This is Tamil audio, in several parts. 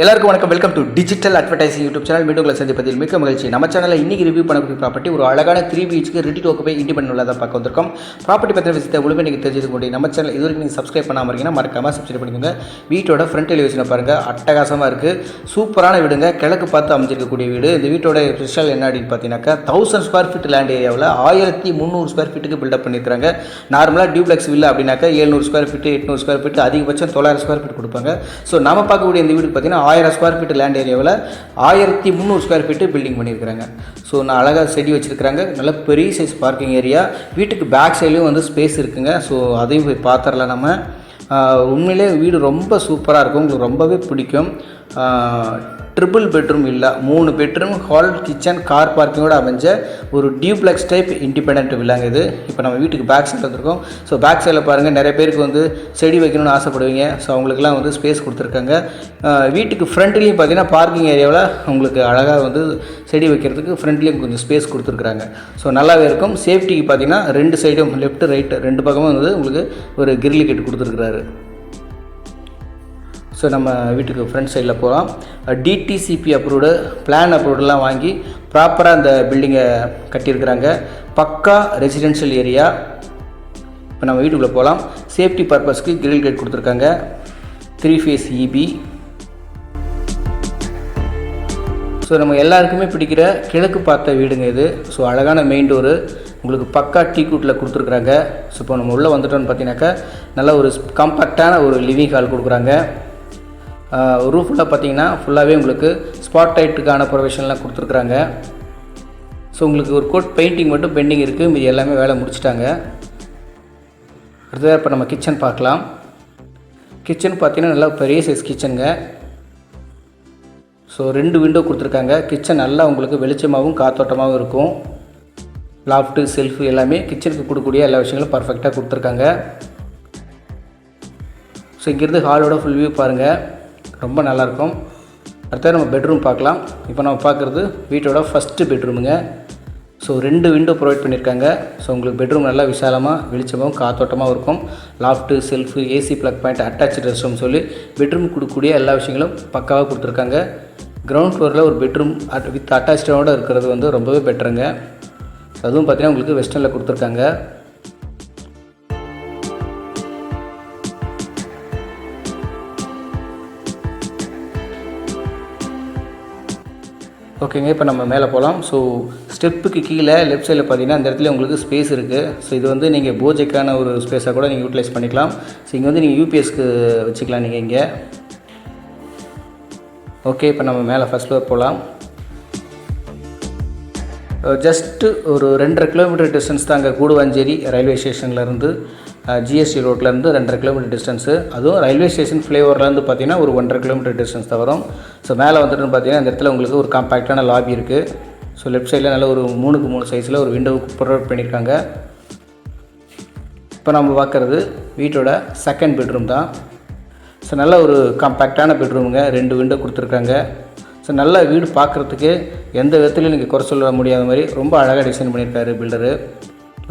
எல்லாருக்கும் வணக்கம். Welcome to digital advertising YouTube channel மீண்டும் உங்களை சந்திப்பதில் மிக்க மகிழ்ச்சி. நம்ம சேனலில் இன்னைக்கு ரிவ்யூ பண்ணக்கூடிய ப்ராப்பர்ட்டி ஒரு அழகான த்ரீ பிஹெச்க்கு ரெடி டு போய் இண்டிபெண்ட் உள்ளதாக பார்க்க வந்திருக்கோம். ப்ராப்பர்ட்டி பற்றின விஷயத்தை முழுமை நீங்கள் தெரிஞ்சுக்க முடியும். நம்ம சேனல் இது வரைக்கும் நீங்கள் சப்ஸ்கிரைப் பண்ணாமல் இருக்கீங்கன்னா மறக்காமல் சப்ஸ்கிரைப் பண்ணிக்கோங்க. வீட்டோட ஃப்ரண்ட் எலிவேஷனை பாருங்கள் அட்டகாசமாக இருக்குது சூப்பரான வீடுங்க. கிழக்கு பார்த்து அமைஞ்சிருக்கக்கூடிய வீடு. இந்த வீட்டோட ஸ்பெஷல் என்ன அப்படின்னு பார்த்தீங்கன்னாக்கா தௌசண்ட் ஸ்கொயர் ஃபீட் லேண்ட் ஏரியாவில் ஆயிரத்தி முந்நூறு ஸ்கொயர் ஃபீட்டுக்கு பில்டப் பண்ணியிருக்காங்க நார்மலாக டியூப்ளெக்ஸ் வில்லை அப்படின்னாக்கா ஏழ்நூறு ஸ்கொயர் ஃபீட் எட்நூறு ஸ்கொயர் ஃபீட் அதிகபட்சம் தொள்ளாயிரம் ஸ்கொயர் ஃபீட் கொடுப்பாங்க. ஸோ நம்ம பார்க்கக்கூடிய இந்த வீடு பார்த்தீங்கன்னா ஆயிரம் ஸ்கொயர் ஃபீட் லேண்ட் ஏரியாவில் ஆயிரத்தி முந்நூறு ஸ்கொயர் ஃபீட்டு பில்டிங் பண்ணியிருக்கிறாங்க. ஸோ நான் அழகாக செடி வச்சுருக்கிறாங்க. நல்ல பெரிய சைஸ் பார்க்கிங் ஏரியா வீட்டுக்கு பேக் சைட்லேயும் வந்து ஸ்பேஸ் இருக்குங்க. ஸோ அதையும் போய் பார்த்துடலாம் நம்ம. உண்மையிலே வீடு ரொம்ப சூப்பராக இருக்கும். உங்களுக்கு ரொம்பவே பிடிக்கும். ட்ரிபிள் பெட்ரூம் இல்லை மூணு பெட்ரூம் ஹால் கிச்சன் கார் பார்க்கிங்கோட அமைஞ்ச ஒரு டியூப்ளெக்ஸ் டைப் இண்டிபெண்ட் வில்லாங்க இது. இப்போ நம்ம வீட்டுக்கு பேக் சைடில் வந்திருக்கோம். ஸோ பேக் சைடில் பாருங்கள் நிறைய பேருக்கு வந்து செடி வைக்கணும்னு ஆசைப்படுவீங்க. ஸோ அவங்களுக்குலாம் வந்து ஸ்பேஸ் கொடுத்துருக்காங்க. வீட்டுக்கு ஃப்ரண்ட்லேயும் பார்த்தீங்கன்னா பார்க்கிங் ஏரியாவில் உங்களுக்கு அழகாக வந்து செடி வைக்கிறதுக்கு ஃப்ரண்ட்லேயும் கொஞ்சம் ஸ்பேஸ் கொடுத்துருக்குறாங்க. ஸோ நல்லாவே இருக்கும். சேஃப்டிக்கு பார்த்தீங்கன்னா ரெண்டு சைடும் லெஃப்ட் ரைட் ரெண்டு பக்கமும் வந்து உங்களுக்கு ஒரு கிரில் கெட்டு கொடுத்துருக்குறாரு. ஸோ நம்ம வீட்டுக்கு ஃப்ரண்ட் சைடில் போகலாம் டிடிசிபி அப்ரூவ்டு பிளான் அப்ரூவ்டெலாம் வாங்கி ப்ராப்பராக அந்த பில்டிங்கை கட்டியிருக்கிறாங்க. பக்கா ரெசிடென்ஷியல் ஏரியா இப்போ நம்ம வீட்டுக்குள்ளே போகலாம் சேஃப்டி பர்பஸ்க்கு கிரில் கேட் கொடுத்துருக்காங்க. த்ரீ ஃபேஸ் இபி ஸோ நம்ம எல்லாருக்குமே பிடிக்கிற கிழக்கு பார்த்த வீடுங்க இது. ஸோ அழகான மெயின் டோரு உங்களுக்கு பக்கா டீ கூட்டில் கொடுத்துருக்குறாங்க. ஸோ இப்போ நம்ம உள்ளே வந்துட்டோம்னு பார்த்தீங்கன்னாக்கா நல்ல ஒரு காம்பேக்டான ஒரு லிவிங் ஹால் கொடுக்குறாங்க. ரூஃபில் பார்த்தீங்கன்னா ஃபுல்லாகவே உங்களுக்கு ஸ்பாட் லைட்டுக்கான ப்ரொவிஷன்லாம் கொடுத்துருக்குறாங்க. ஸோ உங்களுக்கு ஒரு கோட் பெயிண்டிங் மட்டும் பெண்டிங் இருக்குது மீதி எல்லாமே வேலை முடிச்சிட்டாங்க. அடுத்ததாக இப்போ நம்ம கிச்சன் பார்க்கலாம். கிச்சன் பார்த்தீங்கன்னா நல்லா பெரிய சைஸ் கிச்சனுங்க ஸோ ரெண்டு விண்டோ கொடுத்துருக்காங்க. கிச்சன் நல்லா உங்களுக்கு வெளிச்சமாகவும் காத்தோட்டமாகவும் இருக்கும். லாஃப்ட்டு செல்ஃபு எல்லாமே கிச்சனுக்கு கொடுக்கக்கூடிய எல்லா விஷயங்களும் பர்ஃபெக்டாக கொடுத்துருக்காங்க. ஸோ இங்கேருந்து ஹாலோட ஃபுல் வியூ பாருங்கள் ரொம்ப நல்லாயிருக்கும். அடுத்தது நம்ம பெட்ரூம் பார்க்கலாம். இப்போ நம்ம பார்க்குறது வீட்டோட ஃபஸ்ட்டு பெட்ரூமுங்க ஸோ ரெண்டு விண்டோ ப்ரொவைட் பண்ணியிருக்காங்க. ஸோ உங்களுக்கு பெட்ரூம் நல்லா விசாலமாக வெளிச்சமாகவும் காத்தோட்டமாகவும் இருக்கும். Loft shelf AC plug point attach restroom சொல்லி பெட்ரூம் கொடுக்கக்கூடிய எல்லா விஷயங்களும் பக்காவாக கொடுத்துருக்காங்க. கிரவுண்ட் ஃப்ளோரில் ஒரு பெட்ரூம் அட் வித் அட்டாச்சோடு இருக்கிறது வந்து ரொம்பவே பெட்டருங்க அதுவும் பார்த்தீங்கன்னா உங்களுக்கு வெஸ்டர்னில் கொடுத்துருக்காங்க. ஓகேங்க இப்போ நம்ம மேலே போகலாம் ஸோ ஸ்டெப்புக்கு கீழே லெஃப்ட் சைடில் பார்த்தீங்கன்னா அந்த இடத்துல உங்களுக்கு ஸ்பேஸ் இருக்குது ஸோ இது வந்து நீங்கள் பூஜைக்கான ஒரு ஸ்பேஸாக கூட நீங்கள் யூட்டிலைஸ் பண்ணிக்கலாம். ஸோ இங்கே வந்து நீங்கள் யூபிஎஸ்க்கு வச்சுக்கலாம் நீங்கள் இங்கே. ஓகே இப்போ நம்ம மேலே ஃபஸ்ட் ஃப்ளோர் போகலாம் ஜஸ்ட்டு ஒரு ரெண்டரை கிலோமீட்டர் டிஸ்டன்ஸ் தான் அங்கே கூடுவாஞ்சேரி ரயில்வே ஸ்டேஷன்லேருந்து ஜிஎஸ்டி ரோட்லேருந்து ரெண்டரை கிலோமீட்டர் டிஸ்டன்ஸு அதுவும் ரயில்வே ஸ்டேஷன் ஃப்ளைஓவர்லேருந்து பார்த்தீங்கன்னா ஒரு ஒன்றரை கிலோமீட்டர் டிஸ்டன்ஸ் தான் வரும். ஸோ மேலே வந்துட்டு பார்த்தீங்கன்னா இந்த இடத்துல உங்களுக்கு ஒரு காம்பேக்டான லாபி இருக்குது ஸோ லெஃப்ட் சைடில் நல்ல ஒரு மூணுக்கு மூணு சைஸில் ஒரு விண்டோவுக்கு ப்ரொவைட் பண்ணியிருக்காங்க இப்போ நம்ம பார்க்குறது வீட்டோட செகண்ட் பெட்ரூம் தான். ஸோ நல்ல ஒரு காம்பேக்டான பெட்ரூமுங்க ரெண்டு விண்டோ கொடுத்துருக்காங்க. ஸோ நல்ல வீடு பார்க்குறதுக்கு எந்த விதத்துலையும் நீங்கள் குறை சொல்ல முடியாத மாதிரி ரொம்ப அழகாக டிசைன் பண்ணியிருக்காரு builder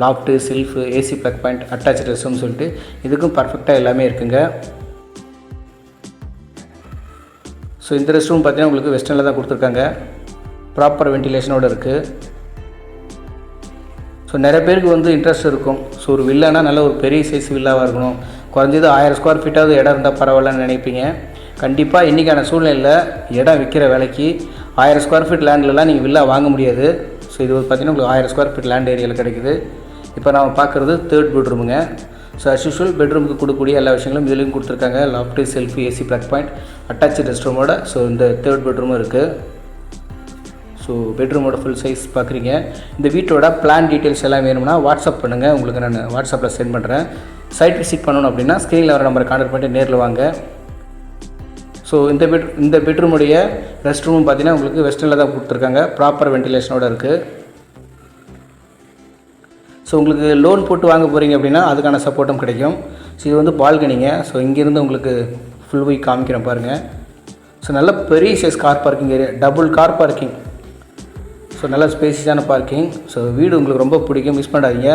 loft shelf AC plug point attach ரெஸ்ட்ரூம்னு சொல்லிட்டு இதுக்கும் பர்ஃபெக்டாக எல்லாமே இருக்குங்க. ஸோ இந்த ரெஸ்ட் ரூம் பார்த்தீங்கன்னா உங்களுக்கு வெஸ்டர்னில் தான் கொடுத்துருக்காங்க. ப்ராப்பர் வென்டிலேஷனோடு இருக்குது ஸோ நிறைய பேருக்கு வந்து இன்ட்ரெஸ்ட் இருக்கும். ஸோ ஒரு வில்லானா நல்ல ஒரு பெரிய சைஸ் வில்லாவாக இருக்கணும். குறைஞ்சது ஆயிரம் ஸ்கொயர் ஃபீட்டாவது இடம் இருந்தால் பரவாயில்லன்னு நினைப்பீங்க. கண்டிப்பாக இன்றைக்கான சூழ்நிலையில் இடம் விற்கிற விலைக்கு ஆயிரம் ஸ்கொயர் ஃபீட் லேண்ட்லலாம் நீங்கள் வில்லா வாங்க முடியாது. ஸோ இது பார்த்தீங்கன்னா உங்களுக்கு ஆயிரம் ஸ்கொயர் ஃபீட் லேண்ட் ஏரியாவில் கிடைக்குது. இப்போ நாம் பார்க்குறது தேர்ட் பெட்ரூமுங்க ஸோ அஸ் யூஷுவல் பெட்ரூமுக்கு கொடுக்கக்கூடிய எல்லா விஷயங்களும் இதுலேயும் கொடுத்துருக்காங்க. Loft shelf AC plug point attach rest ரூமோட ஸோ இந்த தேர்ட் பெட்ரூமும் இருக்குது ஸோ பெட்ரூமோட ஃபுல் சைஸ் பார்க்குறீங்க. இந்த வீட்டோட பிளான் டீட்டெயில்ஸ் எல்லாம் வேணும்னா வாட்ஸ்அப் பண்ணுங்கள் உங்களுக்கு நான் வாட்ஸ்அப்பில் சென்ட் பண்ணுறேன் சைட் விசிட் பண்ணணும் அப்படின்னா ஸ்க்ரீனில் வர நம்பரை கான்டாக்ட் பண்ணிட்டு நேரில் வாங்க. ஸோ இந்த பெட் இந்த பெட்ரூமுடைய ரெஸ்ட் ரூம் பார்த்தீங்கன்னா உங்களுக்கு வெஸ்டர்னில் தான் கொடுத்துருக்காங்க. ப்ராப்பர் வென்டிலேஷனோட இருக்குது ஸோ உங்களுக்கு லோன் போட்டு வாங்க போகிறீங்க அப்படின்னா அதுக்கான சப்போர்ட்டும் கிடைக்கும். ஸோ இது வந்து பால்கனிங்க ஸோ இங்கேருந்து உங்களுக்கு ஃபுல் போய் காமிக்கிறேன் பாருங்கள் ஸோ நல்ல பெரிய size car parking area double car parking so நல்ல ஸ்பேசியஸான பார்க்கிங் ஸோ வீடு உங்களுக்கு ரொம்ப பிடிக்கும். மிஸ் பண்ணாதீங்க.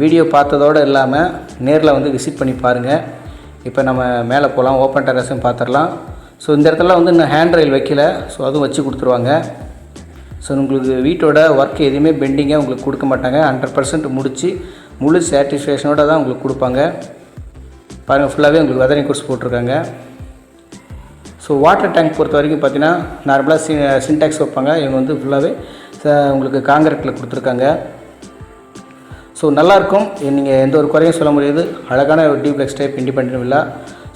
வீடியோ பார்த்ததோடு இல்லாமல் நேரில் வந்து விசிட் பண்ணி பாருங்கள் இப்போ நம்ம மேலே போகலாம் ஓப்பன் டெரஸும் பார்த்துடலாம் ஸோ இந்த இடத்துல வந்து இன்னும் ஹேண்ட் ரயில் வைக்கல. ஸோ அதுவும் வச்சு கொடுத்துருவாங்க. ஸோ உங்களுக்கு வீட்டோட ஒர்க் எதுவுமே பெண்டிங்காக உங்களுக்கு கொடுக்க மாட்டாங்க. ஹண்ட்ரட் பர்சன்ட் முடித்து முழு சாட்டிஸ்ஃபேக்ஷனோட தான் உங்களுக்கு கொடுப்பாங்க. பாருங்கள் ஃபுல்லாகவே உங்களுக்கு வெதரிங் கோர்ஸ் போட்டிருக்காங்க. ஸோ வாட்டர் டேங்க் பொறுத்த வரைக்கும் பார்த்தீங்கன்னா நார்மலாக சி சின்டாக்ஸ் வைப்பாங்க. இவங்க வந்து ஃபுல்லாகவே உங்களுக்கு காங்கிரீட்டில் கொடுத்துருக்காங்க. ஸோ நல்லாயிருக்கும் நீங்கள் எந்த ஒரு குறையும் சொல்ல முடியாது. அழகான ஒரு duplex type independent villa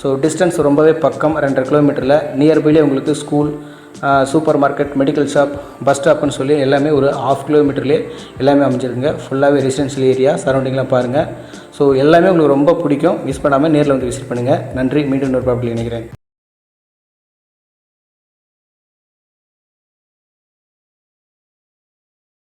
so distance ரொம்பவே பக்கம் ரெண்டரை கிலோமீட்டரில் நியர்பைலே உங்களுக்கு school supermarket medical shop bus ஸ்டாப்னு சொல்லி எல்லாமே ஒரு ஆஃப் கிலோமீட்டர்லேயே எல்லாமே அமைஞ்சிருங்க ஃபுல்லாகவே ரெசிடென்ஷியல் ஏரியா சரௌண்டிங்லாம் பாருங்கள் ஸோ எல்லாமே உங்களுக்கு ரொம்ப பிடிக்கும். மிஸ் பண்ணாமல் நேரில் வந்து விசிட் பண்ணுங்கள் நன்றி. மீண்டும் ஒரு ப்ராப்ளம் நினைக்கிறேன்